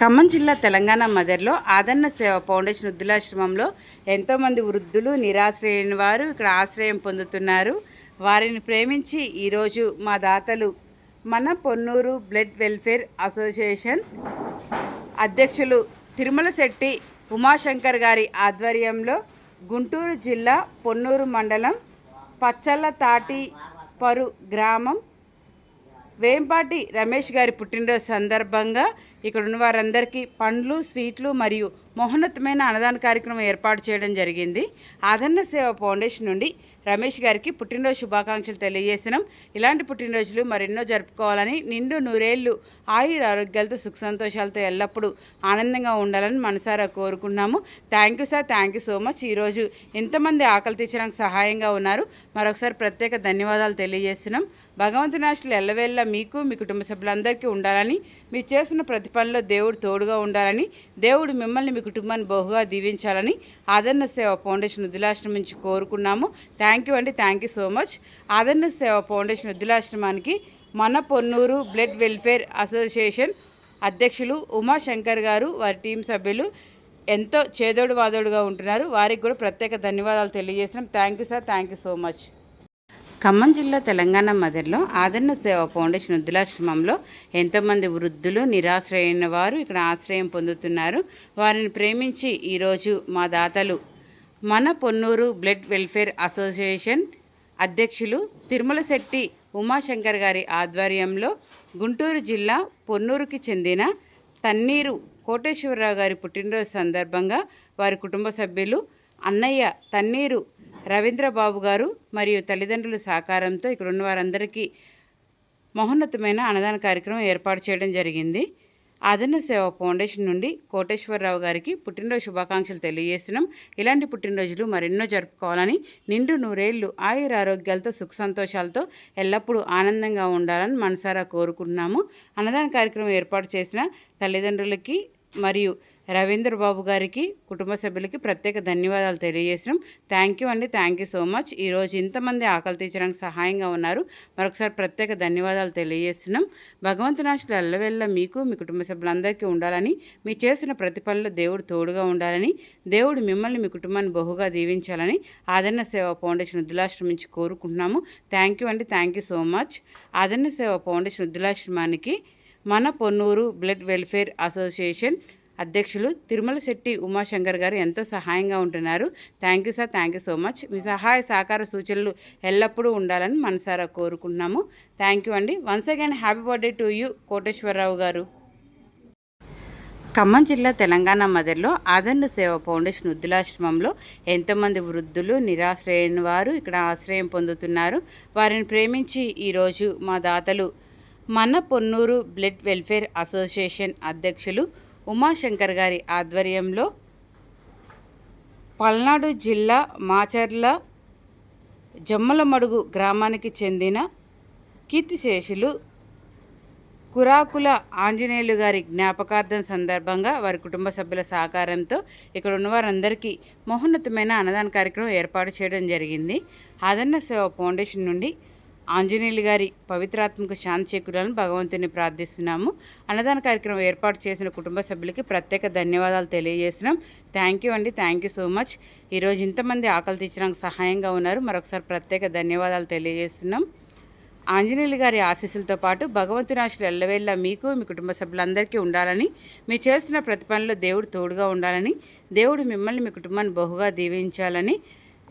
ఖమ్మం జిల్లా తెలంగాణ మదర్లో ఆదరణ సేవ ఫౌండేషన్ వృద్ధులాశ్రమంలో ఎంతోమంది వృద్ధులు నిరాశ్రయైన వారు ఇక్కడ ఆశ్రయం పొందుతున్నారు. వారిని ప్రేమించి ఈరోజు మా దాతలు మన పొన్నూరు బ్లడ్ వెల్ఫేర్ అసోసియేషన్ అధ్యక్షులు తిరుమల శెట్టి ఉమాశంకర్ గారి ఆధ్వర్యంలో గుంటూరు జిల్లా పొన్నూరు మండలం పచ్చళ్ళ తాటి పరు గ్రామం వేంపాటి రమేష్ గారి పుట్టినరోజు సందర్భంగా ఇక్కడ ఉన్న వారందరికీ పండ్లు స్వీట్లు మరియు మోహనతమైన అన్నదాన కార్యక్రమం ఏర్పాటు చేయడం జరిగింది. ఆదరణ సేవ ఫౌండేషన్ నుండి రమేష్ గారికి పుట్టినరోజు శుభాకాంక్షలు తెలియజేసినాం ఇలాంటి పుట్టినరోజులు మరెన్నో జరుపుకోవాలని నిండు నూరేళ్ళు ఆయుర ఆరోగ్యాలతో సుఖ సంతోషాలతో ఎల్లప్పుడూ ఆనందంగా ఉండాలని మనసారా కోరుకున్నాము thank you sir thank you so much ఈరోజు ఎంతమంది ఆకలి తీర్చడానికి సహాయంగా ఉన్నారు. మరొకసారి ప్రత్యేక ధన్యవాదాలు తెలియజేస్తున్నాం. భగవంతుని ఆశలు ఎల్లవేళ్ళ మీకు మీ కుటుంబ సభ్యులందరికీ ఉండాలని మీరు చేసిన ప్రతి పనిలో దేవుడు తోడుగా ఉండాలని దేవుడు మిమ్మల్ని మీ కుటుంబాన్ని బహుగా దీవించాలని ఆదరణ సేవ ఫౌండేషన్ వృద్ధులాశ్రమం నుంచి కోరుకున్నాము. థ్యాంక్ యూ అండి. Thank you so much Aadarana Seva foundation ఉద్దులాశ్రమానికి మన పొన్నూరు బ్లడ్ వెల్ఫేర్ అసోసియేషన్ అధ్యక్షులు ఉమాశంకర్ గారు వారి టీం సభ్యులు ఎంతో చేదోడు వాదోడుగా ఉంటున్నారు. వారికి కూడా ప్రత్యేక ధన్యవాదాలు తెలియజేసినాం thank you sir thank you so much Khammam జిల్లా తెలంగాణ మదర్లో ఆదరణ సేవ ఫౌండేషన్ వృద్ధులాశ్రమంలో ఎంతోమంది వృద్ధులు నిరాశ్రయైన వారు ఇక్కడ ఆశ్రయం పొందుతున్నారు. వారిని ప్రేమించి ఈరోజు మా దాతలు మన పొన్నూరు బ్లడ్ వెల్ఫేర్ అసోసియేషన్ అధ్యక్షులు తిరుమల శెట్టి ఉమాశంకర్ గారి ఆధ్వర్యంలో గుంటూరు జిల్లా పొన్నూరుకి చెందిన తన్నీరు కోటేశ్వరరావు గారి పుట్టినరోజు సందర్భంగా వారి కుటుంబ సభ్యులు అన్నయ్య తన్నీరు రవీంద్రబాబు గారు మరియు తల్లిదండ్రుల సహకారంతో ఇక్కడ ఉన్న వారందరికీ మహోన్నతమైన అన్నదాన కార్యక్రమం ఏర్పాటు చేయడం జరిగింది. ఆదరణ సేవ ఫౌండేషన్ నుండి కోటేశ్వరరావు గారికి పుట్టినరోజు శుభాకాంక్షలు తెలియజేస్తున్నాం. ఇలాంటి పుట్టినరోజులు మరెన్నో జరుపుకోవాలని నిండు నూరేళ్ళు ఆయుర ఆరోగ్యాలతో సుఖ సంతోషాలతో ఎల్లప్పుడూ ఆనందంగా ఉండాలని మనసారా కోరుకుంటున్నాము. అన్నదాన కార్యక్రమం ఏర్పాటు చేసిన తల్లిదండ్రులకి మరియు రవీంద్ర బాబు గారికి కుటుంబ సభ్యులకి ప్రత్యేక ధన్యవాదాలు తెలియజేసినాం. థ్యాంక్ యూ అండి. థ్యాంక్ యూ సో మచ్ ఈరోజు ఇంతమంది ఆకలి తీర్చడానికి సహాయంగా ఉన్నారు. మరొకసారి ప్రత్యేక ధన్యవాదాలు తెలియజేస్తున్నాం. భగవంతునాశులు ఎల్లవెల్ల మీకు మీ కుటుంబ సభ్యులందరికీ ఉండాలని మీ చేసిన ప్రతి పనిలో దేవుడు తోడుగా ఉండాలని దేవుడు మిమ్మల్ని మీ కుటుంబాన్ని బహుగా దీవించాలని ఆదరణ సేవ ఫౌండేషన్ వృద్ధులాశ్రమించి కోరుకుంటున్నాము. థ్యాంక్ యూ అండి. Thank you so much Aadarana Seva foundation ఉద్దులాశ్రమానికి మన పొన్నూరు బ్లడ్ వెల్ఫేర్ అసోసియేషన్ అధ్యక్షులు తిరుమల శెట్టి ఉమాశంకర్ గారు ఎంతో సహాయంగా ఉంటున్నారు. Thank you sir thank you so much మీ సహాయ సహకార సూచనలు ఎల్లప్పుడూ ఉండాలని మనసారా కోరుకుంటున్నాము. థ్యాంక్ యూ అండి. Once again happy birthday to you Koteswararao garu. Khammam జిల్లా తెలంగాణ మదర్లో ఆదరణ సేవ ఫౌండేషన్ వృద్ధులాశ్రమంలో ఎంతోమంది వృద్ధులు నిరాశ్రయైన వారు ఇక్కడ ఆశ్రయం పొందుతున్నారు. వారిని ప్రేమించి ఈరోజు మా దాతలు మన పొన్నూరు బ్లడ్ వెల్ఫేర్ అసోసియేషన్ అధ్యక్షులు ఉమాశంకర్ గారి ఆధ్వర్యంలో పల్నాడు జిల్లా మాచర్ల జమ్మలమడుగు గ్రామానికి చెందిన కీర్తిశేషులు కురాకుల ఆంజనేయులు గారి జ్ఞాపకార్థం సందర్భంగా వారి కుటుంబ సభ్యుల సహకారంతో ఇక్కడ ఉన్న వారందరికీ మహోన్నతమైన అన్నదాన కార్యక్రమం ఏర్పాటు చేయడం జరిగింది. ఆదరణ సేవ ఫౌండేషన్ నుండి ఆంజనేయులు గారి పవిత్రాత్మక శాంతి చేకూరాలని భగవంతుని ప్రార్థిస్తున్నాము. అన్నదాన కార్యక్రమం ఏర్పాటు చేసిన కుటుంబ సభ్యులకి ప్రత్యేక ధన్యవాదాలు తెలియజేస్తున్నాం. థ్యాంక్ యూ అండి. థ్యాంక్ యూ సో మచ్ ఈరోజు ఇంతమంది ఆకలి తీర్చడానికి సహాయంగా ఉన్నారు. మరొకసారి ప్రత్యేక ధన్యవాదాలు తెలియజేస్తున్నాం. ఆంజనేయులు గారి ఆశీస్సులతో పాటు భగవంతుని ఆశలు ఎల్లవేళ్ళ మీకు మీ కుటుంబ సభ్యులందరికీ ఉండాలని మీరు చేస్తున్న ప్రతి పనిలో దేవుడు తోడుగా ఉండాలని దేవుడు మిమ్మల్ని మీ కుటుంబాన్ని బహుగా దీవించాలని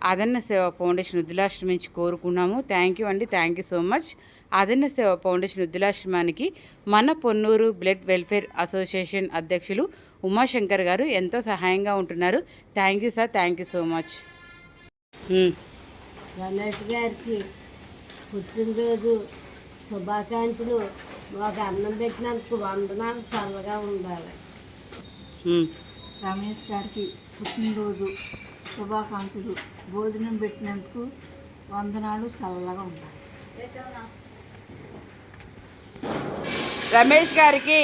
ఆదరణ సేవ ఫౌండేషన్ వృద్ధులాశ్రమించి కోరుకున్నాము. థ్యాంక్ యూ అండి. Thank you so much Aadarana Seva foundation వృద్ధులాశ్రమానికి మన పొన్నూరు బ్లడ్ వెల్ఫేర్ అసోసియేషన్ అధ్యక్షులు ఉమాశంకర్ గారు ఎంతో సహాయంగా ఉంటున్నారు. Thank you sir thank you so much Ramesh గారికి పుట్టినరోజు శుభాకాంక్షలు. మాకు అన్నం పెట్టినందుకు వందనాలు చల్లగా ఉండాలి. రమేష్ గారికి పుట్టినరోజు శుభాకాంక్షలు. భోజనం పెట్టినందుకు వందనాలు చల్లగా ఉండాలి రమేష్ గారికి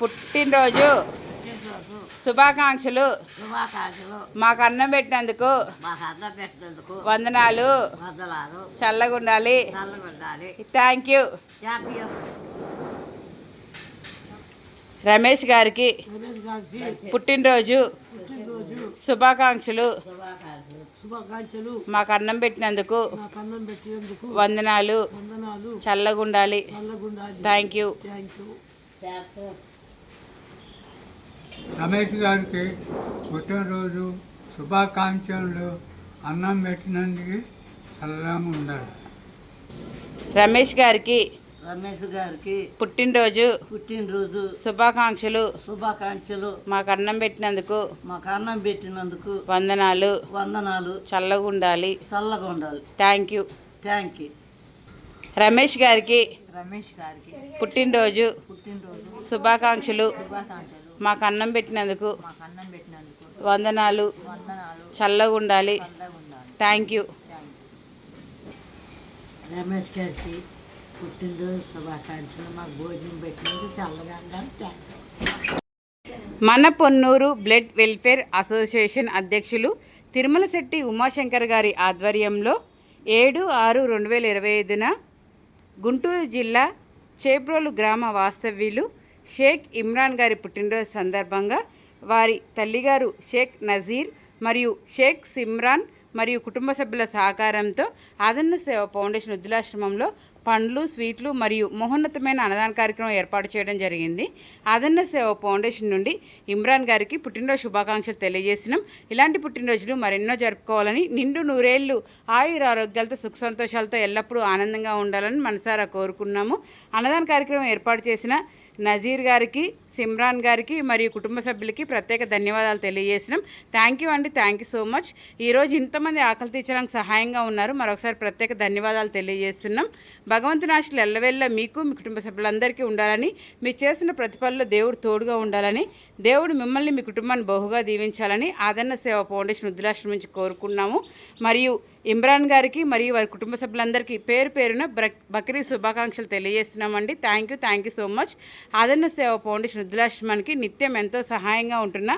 పుట్టినరోజు పుట్టినరోజు. శుభాకాంక్షలు. శుభాకాంక్షలు. మాకు అన్నం పెట్టినందుకు వందనాలు. వందనాలు. చల్లగా ఉండాలి. చల్లగా ఉండాలి. Thank you. రమేష్ గారికి పుట్టినరోజు. పుట్టినరోజు. శుభాకాంక్షలు శుభాకాంక్షలు. శుభాకాంక్షలు. మాకు అన్నం పెట్టినందుకు నాకు అన్నం పెట్టినందుకు వందనాలు. వందనాలు. చల్లగుండాలి. థ్యాంక్ యూ థ్యాంక్ యూ చేస్తాం రమేష్ గారికి పుట్టినరోజు శుభాకాంక్షలు. అన్నం పెట్టినందుకు చల్లగా ఉండాలి రమేష్ గారికి రమేష్ గారికి పుట్టినరోజు పుట్టినరోజు శుభాకాంక్షలు. శుభాకాంక్షలు. మాకు అన్నం పెట్టినందుకు మాకు అన్నం పెట్టినందుకు వందనాలు. వందనాలు. చల్లగుండాలి చల్లగా ఉండాలి. Thank you thank you Ramesh గారికి రమేష్ గారికి పుట్టినరోజు పుట్టినరోజు శుభాకాంక్షలు. శుభాకాంక్షలు. మాకు అన్నం పెట్టినందుకు మాకు అన్నం పెట్టినందుకు వందనాలు. వందనాలు. చల్లగా ఉండాలి. థ్యాంక్ యూ రమేష్ గారికి పుట్టినరోజు శుభాకాంక్షలు. మాకు భోజనం పెట్టినందుకు చల్లగా మన పొన్నూరు బ్లడ్ వెల్ఫేర్ అసోసియేషన్ అధ్యక్షులు తిరుమల శెట్టి ఉమాశంకర్ గారి ఆధ్వర్యంలో ఏడు ఆరు రెండు వేల ఇరవై ఐదున గుంటూరు జిల్లా చేబ్రోలు గ్రామ వాస్తవ్యులు షేక్ ఇమ్రాన్ గారి పుట్టినరోజు సందర్భంగా వారి తల్లిగారు షేక్ నజీర్ మరియు షేక్ సిమ్రాన్ మరియు కుటుంబ సభ్యుల సహకారంతో ఆదరణ సేవ ఫౌండేషన్ వృద్ధులాశ్రమంలో పండ్లు స్వీట్లు మరియు మహోన్నతమైన అన్నదాన కార్యక్రమం ఏర్పాటు చేయడం జరిగింది. అదన్న సేవ ఫౌండేషన్ నుండి ఇమ్రాన్ గారికి పుట్టినరోజు శుభాకాంక్షలు తెలియజేసినాం. ఇలాంటి పుట్టినరోజులు మరెన్నో జరుపుకోవాలని నిండు నూరేళ్ళు ఆయుర ఆరోగ్యాలతో సుఖ సంతోషాలతో ఎల్లప్పుడూ ఆనందంగా ఉండాలని మనసారా కోరుకున్నాము. అన్నదాన కార్యక్రమం ఏర్పాటు చేసిన నజీర్ గారికి సిమ్రాన్ గారికి మరియు కుటుంబ సభ్యులకి ప్రత్యేక ధన్యవాదాలు తెలియజేసినాం. థ్యాంక్ యూ అండి. థ్యాంక్ యూ సో మచ్ ఈరోజు ఇంతమంది ఆకలి తీర్చడానికి సహాయంగా ఉన్నారు. మరొకసారి ప్రత్యేక ధన్యవాదాలు తెలియజేస్తున్నాం. భగవంతుని ఆశలు ఎల్లవెల్ల మీకు మీ కుటుంబ సభ్యులందరికీ ఉండాలని మీరు చేసిన ప్రతిఫలలో దేవుడు తోడుగా ఉండాలని దేవుడు మిమ్మల్ని మీ కుటుంబాన్ని బహుగా దీవించాలని ఆదరణ సేవ ఫౌండేషన్ వృద్ధులాశ్రమం నుంచి కోరుకున్నాము మరియు ఇమ్రాన్ గారికి మరియు వారి కుటుంబ సభ్యులందరికీ పేరు పేరున బక్రీ శుభాకాంక్షలు తెలియజేస్తున్నామండి. Thank you thank you so much Aadarana Seva foundation వృద్ధులాశ్రమానికి నిత్యం ఎంతో సహాయంగా ఉంటున్న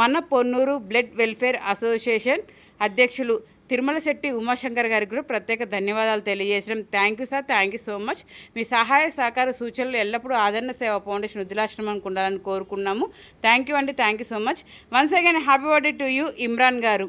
మన పొన్నూరు బ్లడ్ వెల్ఫేర్ అసోసియేషన్ అధ్యక్షులు తిరుమల శెట్టి ఉమాశంకర్ గారికి కూడా ప్రత్యేక ధన్యవాదాలు తెలియజేసినాం thank you sir thank you so much మీ సహాయ సహకార సూచనలు ఎల్లప్పుడూ ఆదరణ సేవ ఫౌండేషన్ వృద్ధులాశ్రమానికి ఉండాలని కోరుకున్నాము. థ్యాంక్ యూ అండి. Thank you so much once again happy birthday to you Imran garu.